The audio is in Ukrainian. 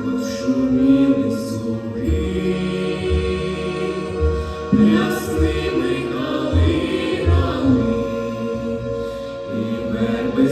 Шуміли слуги, ясними калинами, і верби